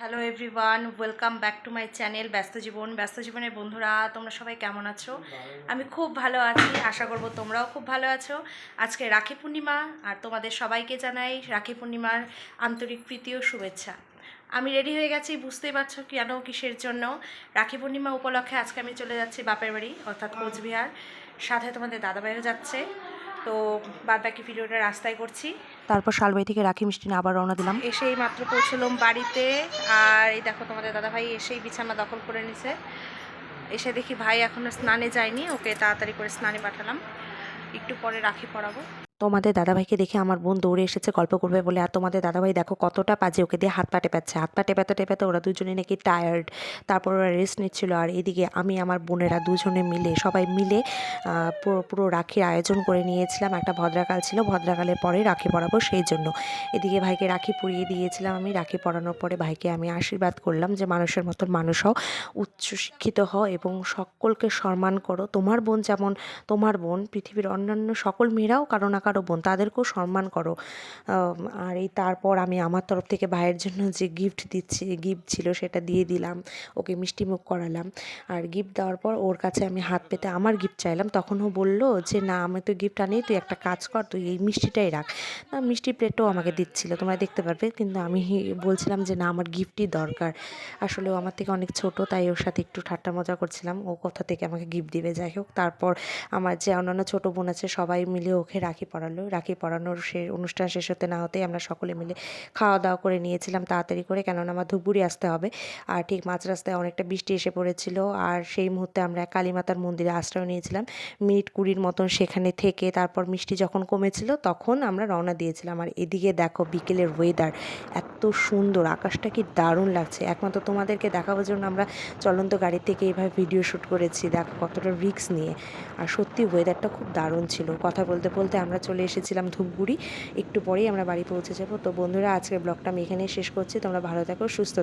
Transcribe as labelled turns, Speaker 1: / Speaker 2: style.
Speaker 1: Hello everyone welcome back to my channel ব্যস্ত জীবন। ব্যস্ত জীবনের বন্ধুরা, তোমরা সবাই কেমন আছো? আমি খুব ভালো আছি, আশা করব তোমরাও খুব ভালো আছো। আজকে রাখি পূর্ণিমা, আর তোমাদের সবাইকে জানাই রাখি পূর্ণিমার আন্তরিক প্রীতি ও শুভেচ্ছা। আমি রেডি হয়ে গেছি, বুঝতেই পারছ কেন, কিসের জন্য। রাখি পূর্ণিমা উপলক্ষে আজকে আমি চলে যাচ্ছি বাপের বাড়ি, অর্থাৎ কোচবিহার। সাথে তোমাদের দাদাভাইও যাচ্ছে। তো বাদ বাকি ভিডিওটা রাস্তায় করছি।
Speaker 2: তারপর শালবাই থেকে রাখি মিষ্টি নিয়ে আবার রওনা দিলাম।
Speaker 1: এসেই মাত্র পৌঁছলাম বাড়িতে। আর এই দেখো তোমাদের দাদাভাই এসেই বিছানা দখল করে নিছে। এসে দেখি ভাই এখনও স্নানে যায়নি ওকে তাড়াতাড়ি করে স্নানে পাঠালাম। একটু পরে রাখি পরাবো।
Speaker 2: তোমাদের দাদাভাইকে দেখে আমার বোন দৌড়ে এসেছে, গল্প করবে বলে। আর তোমাদের দাদাভাই দেখো কতটা পাজে ওকে দিয়ে হাত পা টেপাচ্ছে। হাত পা টেপাতে টেপাতে ওরা দুজনে নাকি টায়ার্ড তারপর ওরা রেস্ট নিচ্ছিল। আর এদিকে আমি, আমার বোনেরা দুজনে মিলে, সবাই মিলে পুরো পুরো রাখির আয়োজন করে নিয়েছিলাম। একটা ভদ্রাকাল ছিল, ভদ্রাকালের পরে রাখি পরাবো সেই জন্য। এদিকে ভাইকে রাখি পরিয়ে দিয়েছিলাম আমি। রাখি পরানোর পরে ভাইকে আমি আশীর্বাদ করলাম যে, মানুষের মতন মানুষ হও উচ্চশিক্ষিত হও এবং সকলকে সম্মান করো। তোমার বোন যেমন, তোমার বোন, পৃথিবীর অন্যান্য সকল মেয়েরাও কারও না কারও বোন, তাদেরকেও সম্মান করো। আর এই তারপর আমি আমার তরফ থেকে ভাইয়ের জন্য যে গিফট দিচ্ছি গিফট ছিল সেটা দিয়ে দিলাম, ওকে মিষ্টি মুখ করালাম। আর গিফট দেওয়ার পর ওর কাছে আমি হাত পেতে আমার গিফট চাইলাম। তখন ও বলল যে, না আমি তো গিফট আনি তুই একটা কাজ কর, তুই এই মিষ্টিটাই রাখ। না মিষ্টি প্লেটও আমাকে দিচ্ছিল, তোমরা দেখতে পারবে। কিন্তু আমি বলছিলাম যে, না, আমার গিফটই দরকার। আসলে ও আমার থেকে অনেক ছোট, তাই ওর সাথে একটু ঠাট্টা মজা করছিলাম। ও কোথা থেকে আমাকে গিফট দিবে? যাই হোক, তারপর আমার যে অন্যান্য ছোটো বোন আছে, সবাই মিলে ওকে রাখি পরালো রাখি পরানোর সে অনুষ্ঠান শেষ হতে না হতেই আমরা সকলে মিলে খাওয়া দাওয়া করে নিয়েছিলাম তাড়াতাড়ি করে, কেননা আমার ধুপগুড়ি আসতে হবে। আর ঠিক মাঝ রাস্তায় অনেকটা বৃষ্টি এসে পড়েছিল। আর সেই মুহূর্তে আমরা কালীমাতার মন্দিরে আশ্রয় নিয়েছিলাম। মিনিট কুড়ির মতন সেখানে থেকে তারপর মিষ্টি যখন কমেছিল তখন আমরা রওনা দিয়েছিলাম। আর এদিকে দেখো বিকেলের ওয়েদার এত সুন্দর, আকাশটা কি দারুণ লাগছে। একমাত্র তোমাদেরকে দেখাবার জন্য আমরা চলন্ত গাড়ি থেকে এইভাবে ভিডিও শ্যুট করেছি। দেখো কতটা রিক্স নিয়ে। আর সত্যি ওয়েদারটা খুব দারুণ ছিল। কথা বলতে বলতে আমরা চলে এসেছিলাম ধূপগুড়ি। একটু পরেই আমরা বাড়ি পৌঁছে যাব। তো বন্ধুরা, আজকের ব্লগটা আমি এখানেই শেষ করছি। তোমরা ভালো থাকো, সুস্থ